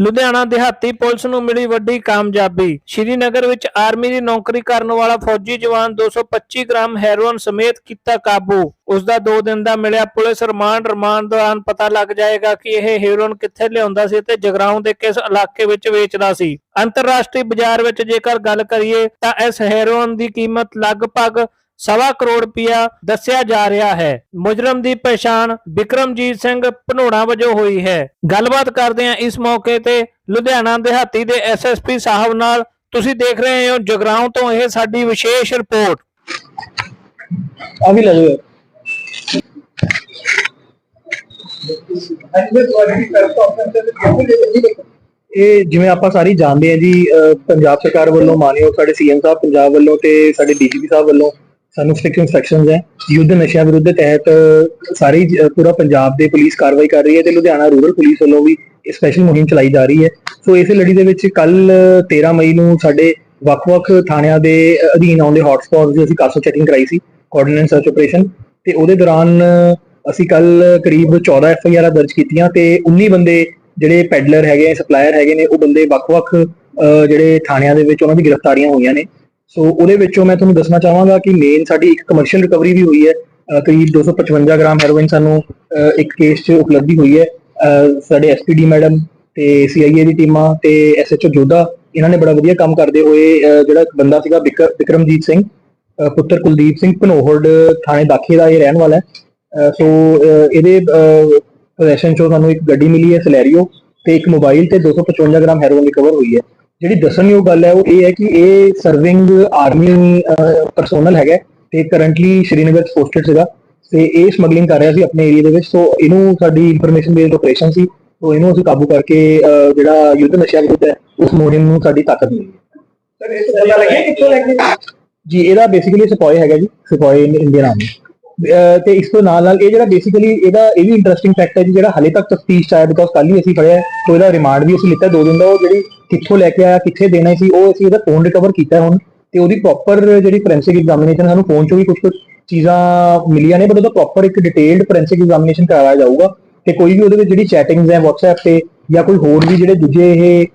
ਲੁਧਿਆਣਾ ਦਿਹਾਤੀ ਪੁਲਿਸ ਨੂੰ ਮਿਲੀ ਵੱਡੀ ਕਾਮਯਾਬੀ। ਸ਼੍ਰੀਨਗਰ ਵਿੱਚ ਆਰਮੀ ਦੀ ਨੌਕਰੀ ਕਰਨ ਵਾਲਾ ਫੌਜੀ ਜਵਾਨ 225 ਗ੍ਰਾਮ ਹੈਰੋਇਨ ਸਮੇਤ ਕੀਤਾ ਕਾਬੂ। ਉਸ ਦਾ 2 ਦਿਨ ਦਾ ਮਿਲਿਆ ਪੁਲਿਸ ਰਿਮਾਂਡ। ਰਿਮਾਂਡ ਦੌਰਾਨ ਪਤਾ ਲੱਗ ਜਾਏਗਾ ਕਿ ਇਹ ਹੈਰੋਇਨ ਕਿੱਥੇ ਲਿਆਉਂਦਾ ਸੀ ਤੇ ਜਗਰਾਉਂ ਦੇ ਕਿਸ ਇਲਾਕੇ ਵਿੱਚ ਵੇਚਦਾ ਸੀ। ਅੰਤਰਰਾਸ਼ਟਰੀ ਬਾਜ਼ਾਰ ਵਿੱਚ ਜੇਕਰ ਗੱਲ ਕਰੀਏ ਤਾਂ ਇਸ ਹੈਰੋਇਨ ਦੀ ਕੀਮਤ ਲਗਭਗ ਸਵਾ ਕਰੋੜ ਰੁਪਇਆ ਦੱਸਿਆ ਜਾ ਰਿਹਾ ਹੈ। ਮੁਜਰਮ ਦੀ ਪਛਾਣ ਵਿਕਰਮਜੀਤ ਸਿੰਘ ਭਨੋੜਾ ਵਜੋਂ ਹੋਈ ਹੈ। ਗੱਲਬਾਤ ਕਰਦੇ ਹਾਂ ਇਸ ਮੌਕੇ ਤੇ ਲੁਧਿਆਣਾ ਦਿਹਾਤੀ ਦੇ ਐਸਐਸਪੀ ਸਾਹਿਬ ਨਾਲ। ਤੁਸੀਂ ਦੇਖ ਰਹੇ ਹੋ ਜਗਰਾਉਂ ਤੋਂ ਇਹ ਸਾਡੀ ਵਿਸ਼ੇਸ਼ ਰਿਪੋਰਟ। ਆ ਵੀ ਲੈ ਇਹ ਜਿਵੇਂ ਆਪਾਂ ਸਾਰੀ ਜਾਣਦੇ ਆ ਜੀ ਪੰਜਾਬ ਸਰਕਾਰ ਵੱਲੋਂ ਮਾਨਯੋਗ ਸਾਡੇ ਸੀਐਮ ਸਾਹਿਬ, ਪੰਜਾਬ ਵੱਲੋਂ ਤੇ ਸਾਡੇ ਡੀਜੀਪੀ ਸਾਹਿਬ ਵੱਲੋਂ ਸਾਨੂੰ ਸਟ੍ਰਿਕਟ ਇਨਸਟਰਕਸ਼ਨਸ ਹੈ। ਯੁੱਧ ਨਸ਼ਿਆਂ ਵਿਰੁੱਧ ਤਹਿਤ ਸਾਰੀ ਪੂਰਾ ਪੰਜਾਬ ਦੇ ਪੁਲਿਸ ਕਾਰਵਾਈ ਕਰ ਰਹੀ ਹੈ ਤੇ ਲੁਧਿਆਣਾ ਰੂਰਲ ਪੁਲਿਸ ਵੱਲੋਂ ਵੀ ਇਹ ਸਪੈਸ਼ਲ ਮੁਹਿੰਮ ਚਲਾਈ ਜਾ ਰਹੀ ਹੈ। ਸੋ ਇਸੇ ਲੜੀ ਦੇ ਵਿੱਚ ਕੱਲ 13 ਮਈ ਨੂੰ ਸਾਡੇ ਵੱਖ-ਵੱਖ ਥਾਣਿਆਂ ਦੇ ਅਧੀਨ ਆਉਂਦੇ ਹੌਟਸਪੌਟਸ ਦੀ ਅਸੀਂ ਕਾਸੋ ਚੈਕਿੰਗ ਕਰਾਈ ਸੀ ਕੋਆਰਡੀਨੇਟ ਸਰਚ ਆਪਰੇਸ਼ਨ ਤੇ ਉਹਦੇ ਦੌਰਾਨ ਅਸੀਂ ਕੱਲ ਕਰੀਬ 14 ਐਫ ਆਈ ਆਰ ਦਰਜ ਕੀਤੀਆਂ ਤੇ 19 ਬੰਦੇ ਜਿਹੜੇ ਪੈਡਲਰ ਹੈਗੇ ਸਪਲਾਇਰ ਹੈਗੇ ਨੇ ਉਹ ਬੰਦੇ ਵੱਖ-ਵੱਖ ਅਹ, ਜਿਹੜੇ ਥਾਣਿਆਂ ਦੇ ਵਿੱਚ ਉਹਨਾਂ ਦੀ ਗ੍ਰਿਫਤਾਰੀਆਂ ਹੋਈਆਂ ਨੇ। ਸੋ ਉਹਦੇ ਵਿੱਚੋਂ ਮੈਂ ਤੁਹਾਨੂੰ ਦੱਸਣਾ ਚਾਹਾਂਗਾ ਕਿ ਮੇਨ ਸਾਡੀ ਇੱਕ ਕਮਰਸ਼ੀਅਲ ਰਿਕਵਰੀ ਵੀ ਹੋਈ ਹੈ। ਅਹ, ਕਰੀਬ 255 ਗ੍ਰਾਮ ਹੈਰੋਇਨ ਸਾਨੂੰ ਇੱਕ ਕੇਸ 'ਚ ਉਪਲਬਧੀ ਹੋਈ ਹੈ। ਅਹ, ਸਾਡੇ ਐਸਪੀਡੀ ਮੈਡਮ ਤੇ ਸੀਆਈਏ ਦੀ ਟੀਮਾਂ ਤੇ ਐਸਐਚਓ ਜੋਧਾ ਇਹਨਾਂ ਨੇ ਬੜਾ ਵਧੀਆ ਕੰਮ ਕਰਦੇ ਹੋਏ ਜਿਹੜਾ ਇੱਕ ਬੰਦਾ ਸੀਗਾ ਵਿਕਰ- ਵਿਕਰਮਜੀਤ ਸਿੰਘ ਪੁੱਤਰ ਕੁਲਦੀਪ ਸਿੰਘ ਭਨੋਹੜ ਥਾਣੇ ਦਾਖੇ ਦਾ ਇਹ ਰਹਿਣ ਵਾਲਾ ਹੈ। ਸੋ ਇਹਦੇ ਪੋਜੀਸ਼ਨ ਚੋਂ ਸਾਨੂੰ ਇੱਕ ਗੱਡੀ ਮਿਲੀ ਹੈ ਸਲੈਰੀਓ ਤੇ ਇੱਕ ਮੋਬਾਈਲ ਤੇ 255 ਗ੍ਰਾਮ ਹੈਰੋਇਨ ਰਿਕਵਰ ਹੋਈ ਹੈ। ਜਿਹੜੀ ਦੱਸਣਯੋਗ ਗੱਲ ਹੈ ਉਹ ਇਹ ਹੈ ਕਿ ਇਹ ਸਰਵਿੰਗ ਆਰਮੀ ਪਰਸੋਨਲ ਹੈਗਾ ਤੇ ਕਰੰਟਲੀ ਸ਼੍ਰੀਨਗਰ ਚ ਪੋਸਟਡ ਸੀਗਾ ਤੇ ਇਹ ਸਮਗਲਿੰਗ ਕਰ ਰਿਹਾ ਸੀ ਆਪਣੇ ਏਰੀਆ ਦੇ ਵਿੱਚ। ਸੋ ਇਹਨੂੰ ਸਾਡੀ ਇਨਫੋਰਮੇਸ਼ਨ ਬੇਸਡ ਆਪਰੇਸ਼ਨ ਸੀ। ਸੋ ਇਹਨੂੰ ਅਸੀਂ ਕਾਬੂ ਕਰਕੇ ਜਿਹੜਾ ਯੁੱਧ ਨਸ਼ਿਆਂ ਵਿਰੁੱਧ ਹੈ ਉਸ ਮੁਹਿੰਮ ਨੂੰ ਸਾਡੀ ਤਾਕਤ ਮਿਲੀ। ਸਰ ਇਸ ਪਤਾ ਲੱਗਿਆ ਕਿੱਥੋਂ ਲੈ ਕੇ ਜੀ ਇਹਦਾ ਬੇਸਿਕਲੀ ਸਿਪਾਹੀ ਹੈਗਾ ਜੀ ਸਿਪਾਹੀ ਇੰਡੀਅਨ ਆਰਮੀ ਤੇ ਇਸ ਤੋਂ ਨਾਲ ਨਾਲ ਇਹ ਜਿਹੜਾ ਬੇਸਿਕਲੀ ਇਹਦਾ ਇਹ ਵੀ ਇੰਟਰਸਟਿੰਗ ਫੈਕਟ ਹੈ ਜੀ ਜਿਹੜਾ ਹਲੇ ਤੱਕ ਤਫਤੀਸ਼ ਚ ਆਇਆ ਬਿਕੋਜ਼ ਕੱਲ ਹੀ ਅਸੀਂ ਫੜਿਆ ਹੈ, ਇਹਦਾ ਰਿਮਾਂਡ ਵੀ ਅਸੀਂ ਲਿੱਤਾ ਦੋ ਦਿਨ ਦਾ ਉਹ ਜਿਹੜੀ ਕਿੱਥੋਂ ਲੈ ਕੇ ਆਇਆ ਕਿੱਥੇ ਦੇਣਾ ਸੀ ਉਹ ਅਸੀਂ ਇਹਦਾ ਫੋਨ ਰਿਕਵਰ ਕੀਤਾ ਹੁਣ ਤੇ ਉਹਦੀ ਪ੍ਰੋਪਰ ਜਿਹੜੀ ਫੋਰੈਂਸਿਕ ਐਗਜ਼ਾਮੀਨੇਸ਼ਨ ਸਾਨੂੰ ਫੋਨ ਚੋਂ ਵੀ ਕੁਝ ਕੁਝ ਚੀਜ਼ਾਂ ਮਿਲੀਆਂ ਨੇ ਬਟ ਉਹਦਾ ਪ੍ਰੋਪਰ ਇੱਕ ਡਿਟੇਲਡ ਫੋਰੈਂਸਿਕ ਐਗਜ਼ਾਮੀਨੇਸ਼ਨ ਕਰਾਇਆ ਜਾਊਗਾ ਤੇ ਕੋਈ ਵੀ ਉਹਦੇ ਵਿੱਚ ਜਿਹੜੀ ਚੈਟਿੰਗਸ ਹੈ WhatsApp ਤੇ ਜਾਂ ਕੋਈ ਹੋਰ ਵੀ ਜਿਹੜੇ ਦੂਜੇ ਇਹ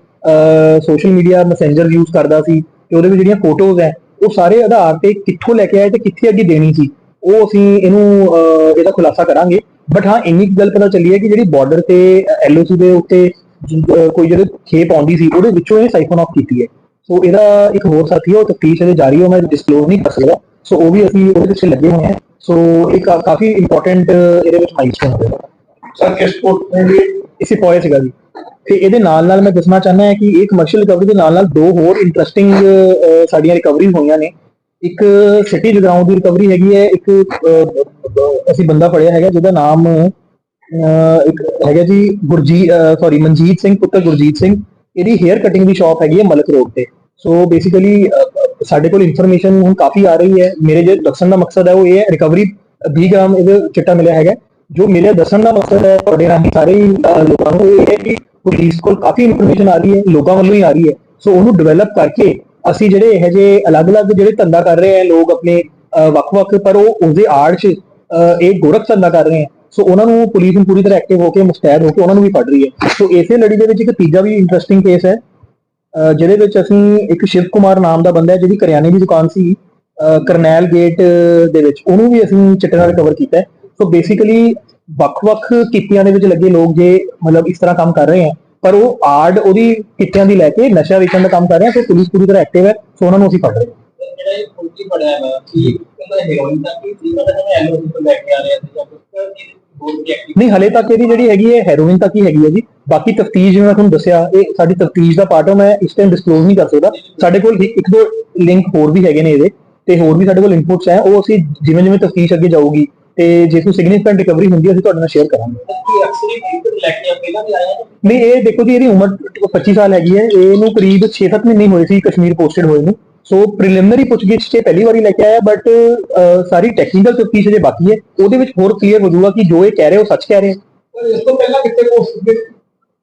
ਸੋਸ਼ਲ ਮੀਡੀਆ ਮੈਸੇਂਜਰ ਯੂਜ਼ ਕਰਦਾ ਸੀ ਤੇ ਉਹਦੇ ਵਿੱਚ ਜਿਹੜੀਆਂ ਫੋਟੋਜ਼ ਹੈ ਉਹ ਸਾਰੇ ਆਧਾਰ ਤੇ ਕਿੱਥੋਂ ਲੈ ਕੇ ਆਏ ਤੇ ਕਿੱਥੇ ਅੱਗੇ ਦੇਣੀ ਸੀ ਉਹ ਅਸੀਂ ਇਹਨੂੰ ਇਹਦਾ ਖੁਲਾਸਾ ਕਰਾਂਗੇ। ਬਟ ਹਾਂ ਇੰਨੀ ਗੱਲ ਪਤਾ ਚੱਲੀ ਹੈ ਕਿ ਜਿਹੜੀ ਬਾਰਡਰ ਤੇ ਐਲਓਸੀ ਦੇ ਉੱਤੇ ਕੋਈ ਜਿਹੜੇ ਖੇਪ ਆਉਂਦੀ ਸੀ ਉਹਦੇ ਵਿੱਚੋਂ ਇਹ ਸਾਈਫਨ ਆਫ ਕੀਤੀ ਹੈ। ਸੋ ਇਹਦਾ ਇੱਕ ਹੋਰ ਸਾਥੀ ਹੈ ਉਹ ਤਫਤੀਸ਼ ਇਹਦੇ ਜਾਰੀ ਹੈ ਮੈਂ ਡਿਸਕਲੋਜ਼ ਨਹੀਂ ਕਰ ਸਕਦਾ। ਸੋ ਉਹ ਵੀ ਅਸੀਂ ਉਹਦੇ ਪਿੱਛੇ ਲੱਗੇ ਹੋਏ ਹਾਂ। ਸੋ ਇਹ ਕਾ- ਕਾਫੀ ਇੰਪੋਰਟੈਂਟ ਇਹਦੇ ਵਿੱਚ ਮਾਈਲਸਟੋਨ ਹੋਵੇਗਾ ਸਰ ਕਿਸ ਕੋਰਟ ਨੇ ਇਸੇ ਪੋਏ ਸੀਗਾ ਜੀ। ਤੇ ਇਹਦੇ ਨਾਲ ਨਾਲ ਮੈਂ ਦੱਸਣਾ ਚਾਹੁੰਦਾ ਹਾਂ ਕਿ ਇਹ ਕਮਰਸ਼ੀਅਲ ਰਿਕਵਰੀ ਦੇ ਨਾਲ ਨਾਲ ਦੋ ਹੋਰ ਇੰਟਰਸਟਿੰਗ ਸਾਡੀਆਂ ਰਿਕਵਰੀਜ਼ ਹੋਈਆਂ ਨੇ। ਇੱਕ ਸਿਟੀ ਜਗਰਾਉਂ ਦੀ ਰਿਕਵਰੀ ਹੈਗੀ ਹੈ, ਇੱਕ ਅਸੀਂ ਬੰਦਾ ਫੜਿਆ ਹੈਗਾ ਜਿਹਦਾ ਨਾਮ ਇੱਕ ਹੈਗਾ ਜੀ ਗੁਰਜੀਤ ਸੌਰੀ ਮਨਜੀਤ ਸਿੰਘ, ਪੁੱਤਰ ਗੁਰਜੀਤ ਸਿੰਘ। ਇਹਦੀ ਹੇਅਰ ਕਟਿੰਗ ਦੀ ਸ਼ਾਪ ਹੈਗੀ ਹੈ ਮਲਕ ਰੋਡ ਤੇ। ਸੋ ਬੇਸਿਕਲੀ ਸਾਡੇ ਕੋਲ ਇਨਫੋਰਮੇਸ਼ਨ ਹੁਣ ਕਾਫੀ ਆ ਰਹੀ ਹੈ। ਮੇਰੇ ਜੇ ਦੱਸਣ ਦਾ ਮਕਸਦ ਹੈ, ਉਹ ਇਹ ਹੈ ਰਿਕਵਰੀ 20 ਗ੍ਰਾਮ ਇਹਦੇ ਚਿੱਟਾ ਮਿਲਿਆ ਹੈਗਾ। ਜੋ ਮੇਰੇ ਦੱਸਣ ਦਾ ਮਕਸਦ ਹੈ, ਤੁਹਾਡੇ ਰਾਹੀਂ ਸਾਰੇ ਲੋਕਾਂ ਨੂੰ ਇਹ ਹੈ ਕਿ ਪੁਲਿਸ ਕੋਲ ਕਾਫੀ ਇਨਫੋਰਮੇਸ਼ਨ ਆ ਰਹੀ ਹੈ, ਲੋਕਾਂ ਵੱਲੋਂ ਹੀ ਆ ਰਹੀ ਹੈ। ਸੋ ਉਹਨੂੰ ਡਿਵੈਲਪ ਕਰਕੇ ਅਸੀਂ ਜਿਹੜੇ ਇਹ ਜਿਹੇ ਅਲੱਗ-ਅਲੱਗ ਜਿਹੜੇ ਧੰਦਾ ਕਰ ਰਹੇ ਆ ਲੋਕ ਆਪਣੇ ਅਹ, ਵੱਖ-ਵੱਖ ਪਰ ਉਹ ਉਸਦੇ ਆੜ 'ਚ ਇਹ ਗੋਰਖ ਧੰਦਾ ਕਰ ਰਹੇ ਆ। ਸੋ ਉਹਨਾਂ ਨੂੰ ਪੁਲਿਸ ਨੂੰ ਪੂਰੀ ਤਰ੍ਹਾਂ ਐਕਟਿਵ ਹੋ ਕੇ ਮੁਸਤੈਦ ਹੋ ਕੇ ਉਹਨਾਂ ਨੂੰ ਵੀ ਫੜ ਰਹੀ ਹੈ। ਸੋ ਇਸੇ ਲੜੀ ਦੇ ਵਿੱਚ ਇੱਕ ਤੀਜਾ ਵੀ ਇੰਟਰਸਟਿੰਗ ਕੇਸ ਹੈ ਜਿਹਦੇ ਵਿੱਚ ਅਸੀਂ ਇੱਕ ਸ਼ਿਵ ਕੁਮਾਰ ਨਾਮ ਦਾ ਬੰਦਾ ਹੈ ਜਿਹਦੀ ਕਰਿਆਨੇ ਦੀ ਦੁਕਾਨ ਸੀ ਕਰਨੈਲ ਗੇਟ ਦੇ ਵਿੱਚ। ਉਹਨੂੰ ਵੀ ਅਸੀਂ ਚਿੱਟੇ ਨਾਲ ਕਵਰ ਕੀਤਾ ਸੋ ਬੇਸਿਕਲੀ ਵੱਖ-ਵੱਖ ਕਿੱਤਿਆਂ ਦੇ ਵਿੱਚ ਲੱਗੇ ਲੋਕ ਜੇ ਮਤਲਬ ਇਸ ਤਰ੍ਹਾਂ ਕੰਮ ਕਰ ਰਹੇ ਆ ਪਰ ਉਹ ਆੜ ਉਹਦੀ ਕਿੱਤਿਆਂ ਦੀ ਲੈ ਕੇ ਨਸ਼ਾ ਵੇਚਣ ਦਾ ਕੰਮ ਕਰ ਰਹੇ ਤੇ ਪੁਲਿਸ ਪੂਰੀ ਤਰ੍ਹਾਂ ਐਕਟਿਵ ਹੈ ਸੋ ਉਹਨਾਂ ਨੂੰ ਅਸੀਂ ਫੜ ਰਹੇ ਹਾਂ ਜਿਹੜਾ ਇਹ ਫੌਜੀ ਫੜਿਆ ਹੈ ਕੀ ਕਹਿੰਦਾ ਹੈਰੋਇਨ ਦਾ ਕੀ ਸੀ ਮਤਲਬ ਕਹਿੰਦਾ ਐਲਓਸੀ ਤੋਂ ਲੈ ਕੇ ਆ ਰਿਹਾ ਸੀ ਜਾਂ ਕੁਝ ਕੀ ਹੋਰ ਵੀ ਐਕਟਿਵ ਨਹੀਂ ਹਲੇ ਤੱਕ ਇਹਦੀ ਜਿਹੜੀ ਹੈਗੀ ਹੈ ਹੈਰੋਇਨ ਤੱਕ ਹੀ ਹੈਗੀ ਹੈ ਜੀ। ਬਾਕੀ ਤਫਤੀਸ਼ ਜਿਵੇਂ ਮੈਂ ਤੁਹਾਨੂੰ ਦੱਸਿਆ ਇਹ ਸਾਡੀ ਤਫਤੀਸ਼ ਦਾ ਪਾਰਟ ਹੈ ਮੈਂ ਇਸ ਟਾਈਮ ਡਿਸਕਲੋਜ਼ ਨਹੀਂ ਕਰ ਸਕਦਾ। ਸਾਡੇ ਕੋਲ ਇੱਕ ਇੱਕ ਦੋ ਲਿੰਕ ਹੋਰ ਵੀ ਹੈਗੇ ਨੇ ਇਹਦੇ ਤੇ ਹੋਰ ਵੀ ਸਾਡੇ ਕੋਲ ਇਨਪੁਟਸ ਹੈ ਉਹ ਅਸੀਂ ਜਿਵੇਂ ਜਿਵੇਂ ਤਫਤੀਸ਼ ਅੱਗੇ ਜਾਊਗੀ ਤੇ ਜੇ ਕੋਈ ਸਿਗਨੀਫੀਕੈਂਟ ਰਿਕਵਰੀ ਹੁੰਦੀ ਹੈ ਅਸੀਂ ਤੁਹਾਡੇ ਨਾਲ ਸ਼ੇਅਰ ਕਰਾਂਗੇ। ਪਹਿਲਾਂ ਵੀ ਆਇਆ ਨਾ? ਨਹੀਂ ਇਹ ਦੇਖੋ ਜੀ ਇਹਦੀ ਉਮਰ 25 ਸਾਲ ਹੈਗੀ ਹੈ। ਇਹਨੂੰ ਕਰੀਬ 6-7 ਮਹੀਨੇ ਹੋਏ ਸੀ ਕਸ਼ਮੀਰ ਪੋਸਟਡ ਹੋਏ ਨੂੰ। ਸੋ ਪ੍ਰੀਲਿਮਿਨਰੀ ਪੁੱਛਗਿੱਛ 'ਚ ਪਹਿਲੀ ਵਾਰੀ ਲੈ ਕੇ ਆਇਆ ਬਟ ਸਾਰੀ ਟੈਕਨੀਕਲ ਤਫਤੀਸ਼ ਅਜੇ ਬਾਕੀ ਹੈ ਉਹਦੇ ਵਿੱਚ ਹੋਰ ਕਲੀਅਰ ਹੋ ਜਾਊਗਾ ਕਿ ਜੋ ਇਹ ਕਹਿ ਰਹੇ ਉਹ ਸੱਚ ਕਹਿ ਰਹੇ ਹੈ ਇਸ ਤੋਂ ਪਹਿਲਾਂ ਕਿੱਥੇ ਪੋਸਟ ਕੀਤੇ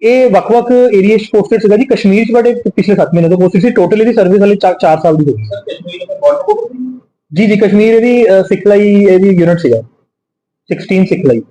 ਇਹ ਵੱਖ-ਵੱਖ ਏਰੀਆ 'ਚ ਪੋਸਟਡ ਸੀਗਾ ਜੀ ਕਸ਼ਮੀਰ 'ਚ ਬੜੇ ਪਿਛਲੇ 7 ਮਹੀਨੇ ਤੋਂ ਪੋਸਟਡ ਸੀ ਟੋਟਲ ਇਹਦੀ ਸਰਵਿਸ ਹਲੇ 4 ਸਾਲ ਦੀ ਹੋ ਗਈ। ਜੀ ਜੀ ਕਸ਼ਮੀਰ ਇਹਦੀ ਸਿਖਲਾਈ ਇਹਦੀ ਯੂਨਿਟ ਸੀਗਾ। 16 ਸਿਖਲਾਈ।